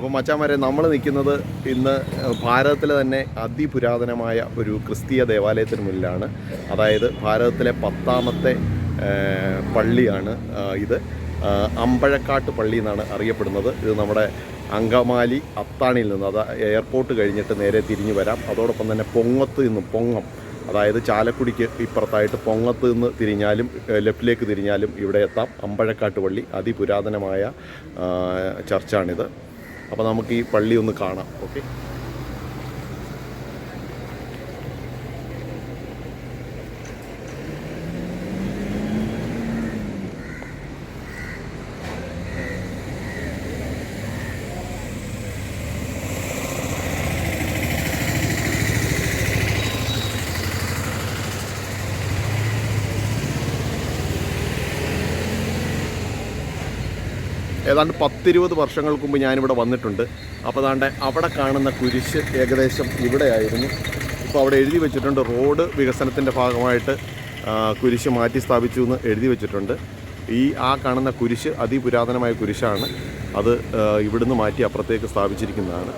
അപ്പോൾ മച്ചാമാരെ നമ്മൾ നിൽക്കുന്നത് ഇന്ന് ഭാരതത്തിലെ തന്നെ അതിപുരാതനമായ ഒരു ക്രിസ്തീയ ദേവാലയത്തിന് മുന്നിലാണ്. അതായത് ഭാരതത്തിലെ പത്താമത്തെ പള്ളിയാണ് ഇത്. അമ്പഴക്കാട്ട് പള്ളി എന്നാണ് അറിയപ്പെടുന്നത്. ഇത് നമ്മുടെ അങ്കമാലി അത്താണിയിൽ നിന്ന് അത് എയർപോർട്ട് കഴിഞ്ഞിട്ട് നേരെ തിരിഞ്ഞു വരാം. അതോടൊപ്പം തന്നെ പൊങ്ങത്ത് നിന്നും പൊങ്ങം അതായത് ചാലക്കുടിക്ക് ഇപ്പുറത്തായിട്ട് പൊങ്ങത്ത് നിന്ന് തിരിഞ്ഞാലും ലെഫ്റ്റിലേക്ക് തിരിഞ്ഞാലും ഇവിടെ എത്താം. അമ്പഴക്കാട്ട് പള്ളി അതിപുരാതനമായ ചർച്ചാണിത്. അപ്പോൾ നമുക്ക് ഈ പള്ളി ഒന്ന് കാണാം ഓക്കെ? ഏതാണ്ട് പത്തിരുപത് വർഷങ്ങൾക്ക് മുമ്പ് ഞാനിവിടെ വന്നിട്ടുണ്ട്. അപ്പോൾ അതാണ്ട് അവിടെ കാണുന്ന കുരിശ് ഏകദേശം ഇവിടെയായിരുന്നു. ഇപ്പോൾ അവിടെ എഴുതി വെച്ചിട്ടുണ്ട് റോഡ് വികസനത്തിന്റെ ഭാഗമായിട്ട് കുരിശ് മാറ്റി സ്ഥാപിച്ചു എന്ന് എഴുതി വെച്ചിട്ടുണ്ട്. ഈ ആ കാണുന്ന കുരിശ് അതിപുരാതനമായ കുരിശാണ്. അത് ഇവിടുന്ന് മാറ്റി അപ്പുറത്തേക്ക് സ്ഥാപിച്ചിരിക്കുന്നതാണ്.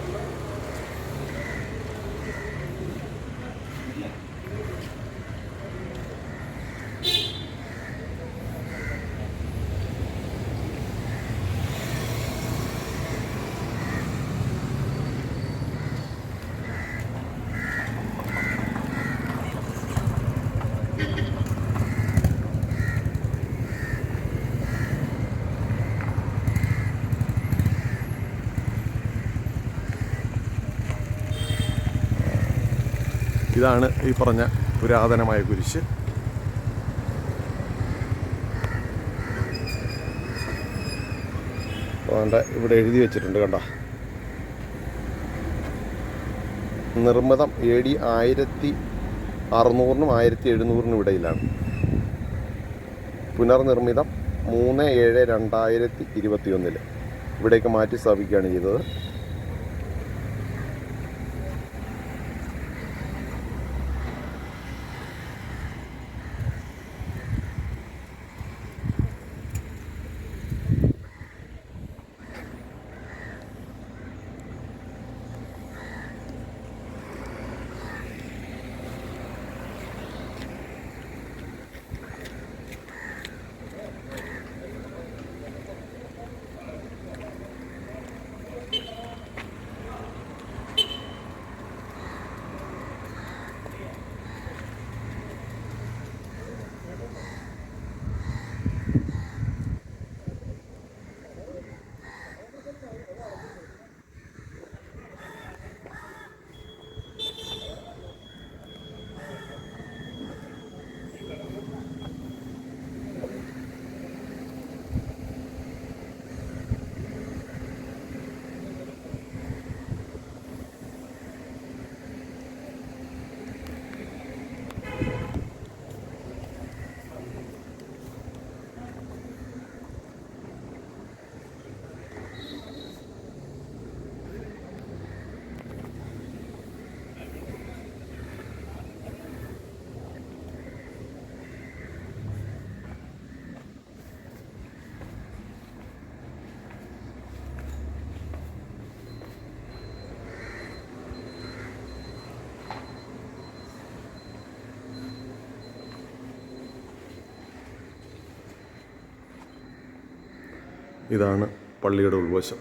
ഇതാണ് ഈ പറഞ്ഞ പുരാതനമായ കുരിശ്. അതുകൊണ്ട് ഇവിടെ എഴുതി വെച്ചിട്ടുണ്ട് കണ്ട. നിർമ്മിതം എ ഡി ആയിരത്തി അറുന്നൂറിനും ആയിരത്തി എഴുന്നൂറിനും ഇടയിലാണ്. പുനർനിർമ്മിതം മൂന്ന് ഏഴ് രണ്ടായിരത്തി ഇരുപത്തിയൊന്നിൽ ഇവിടേക്ക് മാറ്റി സ്ഥാപിക്കുകയാണ് ചെയ്തത്. ഇതാണ് പള്ളിയുടെ ഉൾവശം.